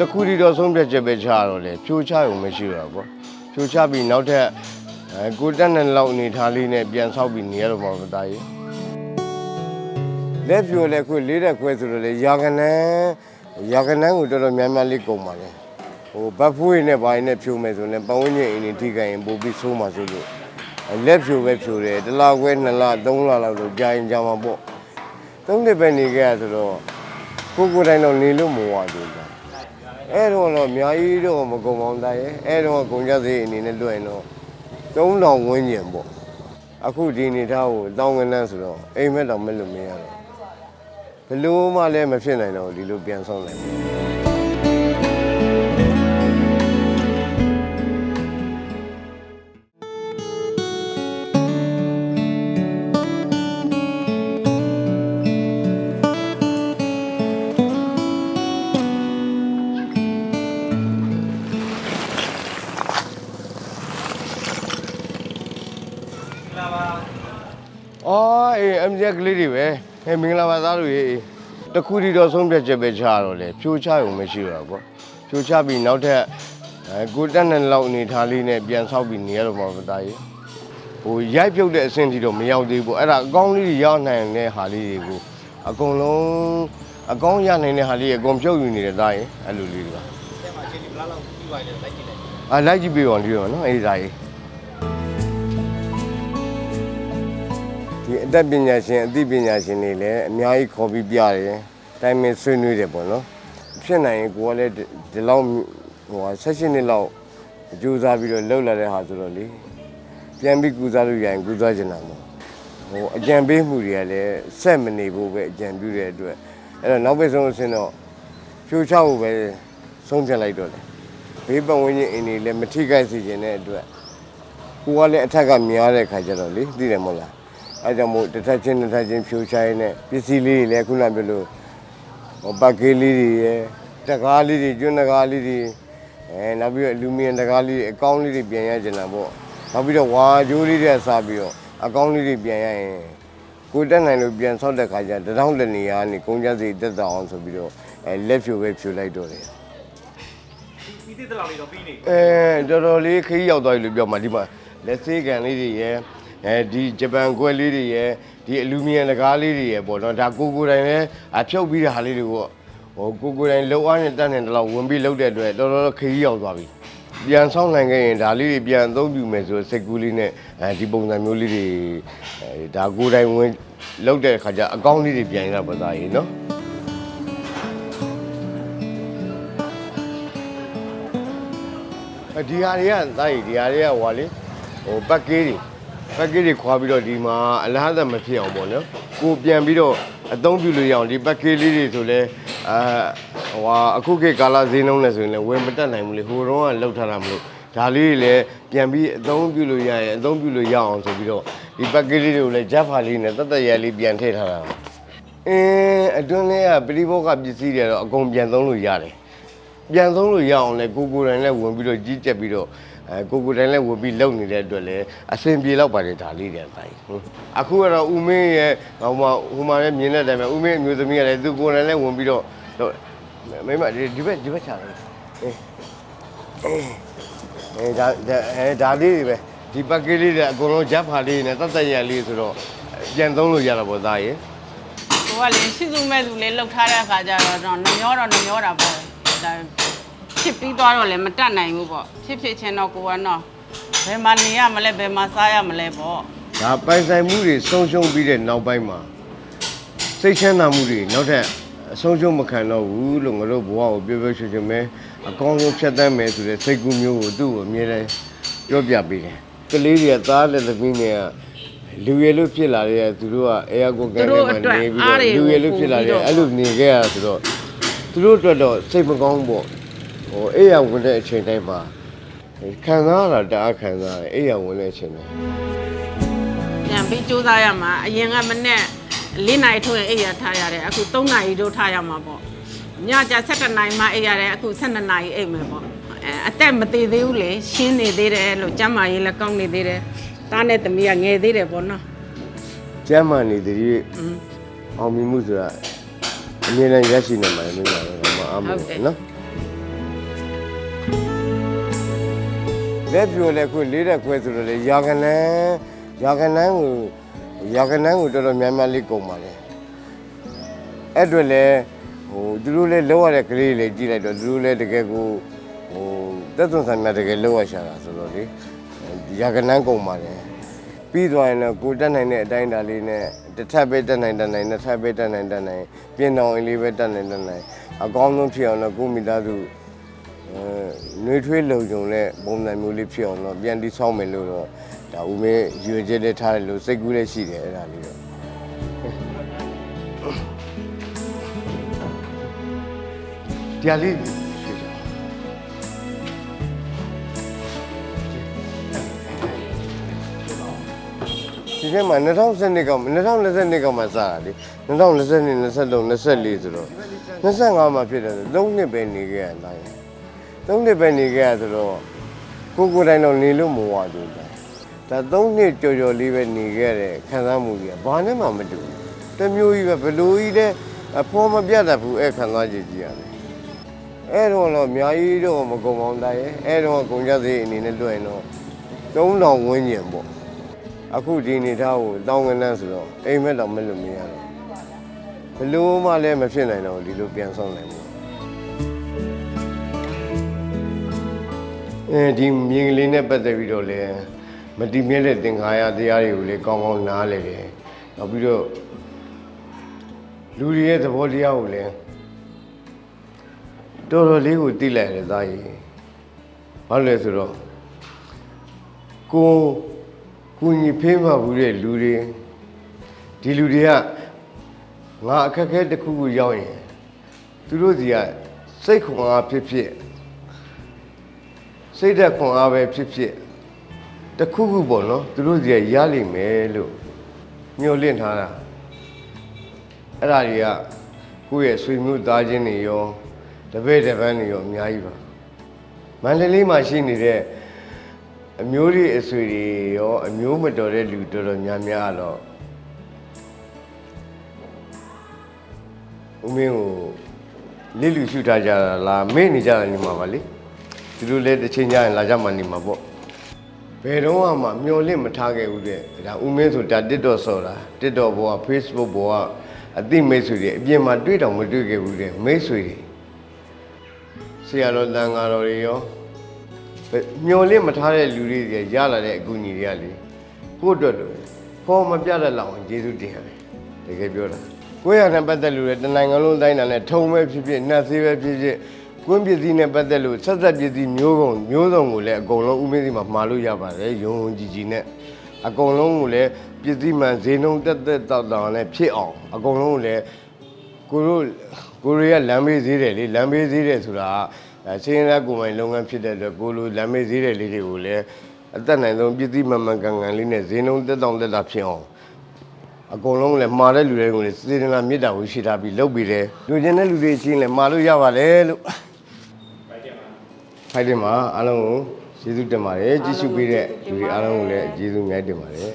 တခုတည်းတော့ဆုံးဖြတ်ချက်ပဲချရတော့လေဖြိုးချရုံမရှိတော့ဘူးဖြိုးချပြီးနောက်ထပ်အဲကိုတက်တဲ့လောက်အနေထားလေးနဲ့ပြန်ဆောက်ပြီးနေရတော့မှာမသားကြီးလက်ပြိုလဲခွေလေးတဲ့ခွဲဆိုတော့လေရာကနန်းရာကနန်းကိုတော်တော်များများလေးကုန်ပါလေဟိုဘတ်ဖွေးနဲ့ဘာနဲ့ဖြိုးမယ်ဆိုရင်ပတ်ဝန်းကျင်အင်းနေထိခိုင်ရင်ပို့ပြီးဆိုးမှာဆိုလို့အဲလက်ဖြိုပဲဖြိုတယ်တစ်လခွဲနှစ်လသုံးလလောက်တော့ကြာရင်ကြာမှာပေါ့သုံးနှစ်ပဲနေခဲ့ရဆိုတော့ကိုယ်ကိုယ်တိုင်တော့နေလို့မဝဘူးကြာ အဲ့တော့တော့အများကြီးတော့မကုန်ပါဘူးတာရဲ့အဲ့တော့ကုန်ကြစည်အနေနဲ့လွှဲရင်တော့3000ဝန်းကျင်ပေါ့အခုဒီနေသားကိုတောင်းကနန်းဆိုတော့အိမ်မက်တောင်မဲ့လို့မရတော့ဘယ်လို့မှလည်းမဖြစ်နိုင်တော့ဒီလိုပြန်ဆောင်နိုင်တ အော်အေးအမြက်ကလေးတွေပဲဟဲ့မင်္ဂလာပါသားတို့ရေတခုတည်းတော့ဆုံးဖြတ်ချက်ပဲချရတော့လေဖြိုးချရုံမရှိတော့ဘူးဖြိုးချပြီးနောက်ထပ်အဲကိုတက်တဲ့လောက်အနေထားလေးနဲ့ပြန်ဆောက်ပြီးနေရတော့မှာမသားကြီးဟိုရိုက်ပြုတ်တဲ့အဆင့်ထိတော့မရောက်သေးဘူးအဲ့ဒါအကောင်းလေးတွေရောက်နိုင်တဲ့ဟာလေးတွေကိုအကုန်လုံးအကောင်းရနိုင်တဲ့ဟာလေးတွေအကုန်ဖြုတ်ယူနေတဲ့သားရင်အဲ့လိုလေးတွေပါအဲ့မှာအခြေအနေဘယ်လောက်ပြီးသွားလဲလိုက်ကြည့်လိုက်အာလိုက်ကြည့်ပေးပါဦးဒီတော့နော်အေးသားကြီး ဒီအတတ်ပညာရှင်အသိပညာရှင်တွေလည်းအများကြီးခေါ်ပြီးပြတယ်တိုင်းမင်းဆွေးနွေးတယ်ပေါ့နော်ဖြစ်နိုင်ရင်ကိုကလည်းဒီဒီလောက်ဟိုဟာ16နှစ်လောက်ကြိုးစားပြီးတော့လှုပ်လာတဲ့ဟာဆိုတော့လေပြန်ပြီးကူစားလို့ရရင်ကူစားချင်တာပေါ့ဟိုအကြံပေးမှုတွေကလည်းဆက်မနေဖို့ပဲအကြံပြုတဲ့အတွက်အဲ့တော့နောက်ပိတ်ဆုံးအဆင့်တော့ဖြိုးချဖို့ပဲဆုံးဖြတ်လိုက်တော့တယ်ဘေးပတ်ဝန်းကျင်အင်းတွေလည်းမထိခိုက်စေချင်တဲ့အတွက်ကိုကလည်းအထက်ကများတဲ့ခါကျတော့လေသိတယ်မဟုတ်လား အဲကြောင့်မို့တစ်ထပ်ချင်းတစ်ထပ်ချင်းဖြိုချိုင်းနဲ့ပစ္စည်းလေးတွေလည်းခုနပြောလို့ဟိုပတ်ကေးလေးတွေရယ်တကားလေးတွေကျွန်းတကားလေးတွေအဲနောက်ပြီးတော့အလူမီနီယံတကားလေးတွေအကောင်းလေးတွေပြန်ရကြတာပေါ့နောက်ပြီးတော့ဝါကြိုးလေးတွေစားပြီးတော့အကောင်းလေးတွေပြန်ရရင်ကိုတက်နိုင်လို့ပြန်ဆောက်တဲ့ခါကျတထောင်လက်နေရကနေကုန်ကြစိတက်တာအောင်ဆိုပြီးတော့အဲလက်ဖြိုပဲဖြိုလိုက်တော့တယ်ပြီးသေးတဲ့လောက်လေးတော့ပြီးနေအဲတော်တော်လေးခရီးရောက်သွားပြီလို့ပြောမှာဒီမှာလက်စေးကန်လေးတွေရယ် အဲဒီဂျပန်ကွယ်လေးတွေရယ်ဒီအလူမီနီယံတကားလေးတွေရယ်ပေါ့နော်ဒါကိုကိုယ်တိုင်လည်းအဖြုတ်ပြီးတဲ့ဟာလေးတွေကိုဟိုကိုကိုယ်တိုင်လှုပ်အားနဲ့တတ်နေတဲ့လောက်ဝင်ပြီးလှုပ်တဲ့အတွက်တော်တော်ခရီးရောက်သွားပြီပြန်ဆောင်နိုင်ခဲ့ရင်ဒါလေးတွေပြန်အသုံးပြုမယ်ဆိုစိတ်ကူးလေးနဲ့အဲဒီပုံစံမျိုးလေးတွေအဲဒါကိုယ်တိုင်ဝင်လှုပ်တဲ့ခါကျအကောင်းလေးတွေပြန်ရတာပါသားရေနော်အဒီဟာတွေကတိုက်ဒီဟာတွေကဟွာလေဟိုပတ်ကေးတွေ ပတ်ကေးတွေခွာပြီးတော့ဒီမှာအလားအသက်မဖြစ်အောင်ပေါ့နော်ကိုပြန်ပြီးတော့အသုံးပြုလို့ရအောင်ဒီပတ်ကေးလေးတွေဆိုလဲအာဟွာအခုခေတ်ကာလဈေးနှုန်းနဲ့ဆိုရင်လည်းဝယ်မတက်နိုင်ဘူးလေဟိုတော့ကလောက်ထားတာမလို့ဒါလေးတွေလည်းပြန်ပြီးအသုံးပြုလို့ရရင်အသုံးပြုလို့ရအောင်ဆိုပြီးတော့ဒီပတ်ကေးလေးတွေကိုလည်းဂျက်ဖာလေးနဲ့တတ်တရဲလေးပြန်ထည့်ထားတာအင်းအတွင်းလေးကပရိဘောကပစ္စည်းတွေကတော့အကုန်ပြန်သုံးလို့ရတယ်ပြန်ဆုံးလို့ရအောင်လဲကိုကိုယ်တိုင်လည်းဝင်ပြီးတော့ကြီးကြက်ပြီးတော့ အဲကိုကိုယ်တိုင်လည်းဝင်ပြီးလုံနေတဲ့အတွက်လည်းအဆင်ပြေတော့ပါတယ်ဒါလေးတွေတိုင်းဟုတ်အခုကတော့ဦးမင်းရဲ့ဟိုမှာဟိုမှာလည်းမြင်တဲ့အတိုင်းပဲဦးမင်းအမျိုးသမီးကလည်းသူကိုယ်တိုင်လည်းဝင်ပြီးတော့တော့မိမဒီဒီဘက်ဒီဘက်ချတယ်အေးအေးဒါဒါအဲဒါလေးတွေပဲဒီပက်ကလေးတွေအကုန်လုံးဂျက်ဖာလေးနဲ့တတ်တတ်ရလေးဆိုတော့ပြန်သုံးလို့ရတာပေါ့သားရေကိုကလေရှိစုမဲ့သူလေးလှုပ်ထားတဲ့အခါကျတော့တော့နှမျောတော့နှမျောတာပေါ့ဒါ ဖြစ်ပြီးသွားတော့လည်းမတတ်နိုင်ဘူးပေါ့ဖြစ်ဖြစ်ချင်းတော့ကိုကတော့ဘယ်မှာနေရမလဲဘယ်မှာစားရမလဲပေါ့ဒါပိုင်ဆိုင်မှုတွေဆုံးရှုံးပြီးတဲ့နောက်ပိုင်းမှာစိတ်ချမ်းသာမှုတွေနောက်ထပ်အဆုံးရှုံးမခံတော့ဘူးလို့ငါတို့ဘဝကိုပြောပြောရွှင်ရွှင်ပဲအကောင်းဆုံးဖြတ်သန်းမယ်ဆိုတဲ့စိတ်ကူးမျိုးကိုသူ့ကိုအမြဲတမ်းပြောပြပေးတယ်။ကလေးတွေကသားတဲ့သမီးတွေကလူရည်လို့ဖြစ်လာတဲ့သူတို့ကအဲယာကိုကန်ထဲမှာနေပြီးတော့လူရည်လို့ဖြစ်လာတဲ့အဲ့လိုနေခဲ့ရဆိုတော့သူတို့အတွက်တော့စိတ်မကောင်းဘူးပေါ့။ ဟိုအေးရဝင်တဲ့အချိန်တိုင်းမှာခံစားရတာတအားခံစားရတယ်အေးရဝင်တဲ့အချိန်တိုင်းပြန်ပြီးစူးစမ်းရမှာအရင်ကမနဲ့၄နိုင်ထိုးရင်အိပ်ရထားရတယ်အခု၃နိုင်တို့ထားရမှာပေါ့ညကျ7နိုင်မှအိပ်ရတယ်အခု12နိုင်အိပ်မယ်ပေါ့အဲအသက်မသေးသေးဘူးလေရှင်းနေသေးတယ်လို့ကျမ်းမာရေးလည်းကောင်းနေသေးတယ်တားနဲ့သမီးကငယ်သေးတယ်ပေါ့နော်ကျမ်းမာနေသည်อืมအောင်မြင်မှုဆိုတာအမြဲတမ်းရရှိနေမှာမင်းပါတော့မအားမဟုတ်လို့တယ်နော် လက်ပြိုလက်ခွေလေးတဲ့ခွဲဆိုတော့လေယာကနန်းယာကနန်းကိုယာကနန်းကိုတော်တော်များများလေးကုန်ပါလေအဲ့အတွက်လေဟိုသူတို့လည်းလောက်ရတဲ့ကလေးတွေလည်းကြည့်လိုက်တော့သူတို့လည်းတကယ်ကိုဟိုသက်သွန်ဆန်များတကယ်လောက်ရရှာတာဆိုတော့လေယာကနန်းကုန်ပါလေပြီးသွားရင်တော့ကိုတက်နိုင်တဲ့အတိုင်းအတာလေးနဲ့တစ်ထပ်ပဲတက်နိုင်တက်နိုင်နှစ်ထပ်ပဲတက်နိုင်တက်နိုင်ပြင်တော်အလေးပဲတက်နိုင်တက်နိုင်အကောင်းဆုံးဖြစ်အောင်တော့ကိုမိသားစု အဲနှွေးထွေးလုံုံတဲ့ပုံစံမျိုးလေးဖြစ်အောင်တော့ပြန်တိဆောက်မယ်လို့တော့ဒါဦးမေရွေချက်လေးထားတယ်လို့စိတ်ကူးလေးရှိတယ်အဲ့ဒါလေးတော့တရားလေးရွှေ့ကြဒီထဲမှာ2012က2022ကမှစတာလေ2022 23 24ဆိုတော့25မှာဖြစ်တယ်ဆို3နှစ်ပဲနေခဲ့ရတိုင်း သုံးနှစ်ပဲနေခဲ့ရဆိုတော့ကိုကိုယ်တိုင်တော့နေလို့မဝဘူးဒါဒါသုံးနှစ်ကြော်ကြော်လေးပဲနေခဲ့တဲ့ခံစားမှုကြီးကဘာနဲ့မှမတူဘူးတစ်မျိုးကြီးပဲဘလို့ကြီးလဲအဖော်မပြတ်တတ်ဘူးအဲ့ခံစားချက်ကြီးရတယ်အဲ့တော့တော့အများကြီးတော့မကုံပေါင်းတိုင်းရဲ့အဲ့တော့ကုန်ကြစည်အနေနဲ့လွှဲရင်တော့3000ဝန်းကျင်ပေါ့အခုဒီနေသားကိုတောင်းကနန်းဆိုတော့အိမ်မက်တော့မလို့မရတော့ဘလို့မှလည်းမဖြစ်နိုင်တော့ဒီလိုပြန်ဆောင်နိုင်ဘူး အဲဒီမြင်ကလေးနဲ့ပတ်သက်ပြီးတော့လည်းမတိမြဲတဲ့သင်္ခါရတရားတွေကိုလည်းကောင်းကောင်းနားလည်တယ်။နောက်ပြီးတော့လူတွေရဲ့သဘောတရားကိုလည်းတော်တော်လေးကိုသိလိုက်တယ်သားကြီး။ဘာလို့လဲဆိုတော့ကိုကိုညီဖေးမှဘူးတဲ့လူတွေဒီလူတွေကငါအခက်အခဲတစ်ခုခုရောက်ရင်သူတို့စီကစိတ်ခွန်အားဖြစ်ဖြစ် စိတ်ဓာတ်ခွန်အားပဲဖြစ်ဖြစ်တစ်ခုခုပေါ့နော်သူတို့စီကရလိမ့်မယ်လို့ညှို့လင့်ထားတာအဲ့ဒါတွေကကိုယ့်ရဲ့ဆွေမျိုးသားချင်းတွေရောတပည့်တပန်းတွေရောအများကြီးပါမန္တလေးမှာရှိနေတဲ့အမျိုးတွေအဆွေတွေရောအမျိုးမတော်တဲ့လူတော်တော်များများတော့ဦးမင်းကိုလိလူရှုထားကြတာလားမေ့နေကြတာနေမှာပါလေ သူတို့လည်းတစ်ချိန်ကျရင်လာကြမှနေမှာပေါ့ဘယ်တော့မှမျောလင့်မထားခဲ့ဘူးတဲ့ဒါဦးမင်းဆိုဒါ TikTok ဆော်တာ TikTok ဘောက Facebook ဘောကအသိမိတ်ဆွေတွေအပြင်မှာတွေ့တောင်မတွေ့ခဲ့ဘူးတဲ့မိတ်ဆွေတွေဆရာတော်တန်ဃာတော်တွေရောဘယ်မျောလင့်မထားတဲ့လူတွေကြီးရလာတဲ့အကူအညီတွေကလေကိုယ့်အတွက်လို့ခေါ်မပြတတ်လောက်အောင်ယေရှုတင်ရတယ်တကယ်ပြောတာကိုယ့်ရတဲ့ပတ်သက်လို့လေတနိုင်ငံလုံးတိုင်းတာနဲ့ထုံပဲဖြစ်ဖြစ်နှက်သေးပဲဖြစ်ဖြစ် ကွင်းပစ္စည်းနဲ့ပတ်သက်လို့ဆက်ဆက်ပစ္စည်းမျိုးကုန်မျိုးစုံကိုလည်းအကုန်လုံးဥမင်းစီမှာမှာလို့ရပါတယ်ယုံယုံကြည်ကြည်နဲ့အကုန်လုံးကိုလည်းပစ္စည်းမှန်ဈေးနှုန်းတက်တက်တောက်တောက်နဲ့ဖြစ်အောင်အကုန်လုံးကိုလည်းကိုတို့ကိုရီးယားလမ်းမေးဈေးတယ်လေလမ်းမေးဈေးတယ်ဆိုတာအဲချင်းရဲကိုယ်ပိုင်လုပ်ငန်းဖြစ်တဲ့အတွက်ကိုလိုလမ်းမေးဈေးတယ်လေးတွေကိုလည်းအသက်နိုင်ဆုံးပစ္စည်းမှန်မှန်ကန်ကန်လေးနဲ့ဈေးနှုန်းတက်တောက်တက်တာဖြစ်အောင်အကုန်လုံးလည်းမှာတဲ့လူတွေကိုလည်းစေတနာမေတ္တာကိုရှိထားပြီးလုပ်ပြီးတယ်လူချင်းတဲ့လူတွေချင်းလည်းမှာလို့ရပါတယ်လို့ ဖိုက်တင်မှာအားလုံးကိုကျေးဇူးတင်ပါတယ်ကြည့်ရှုပေးတဲ့လူတွေအားလုံးကိုလည်းကျေးဇူးအများကြီးတင်ပါတယ်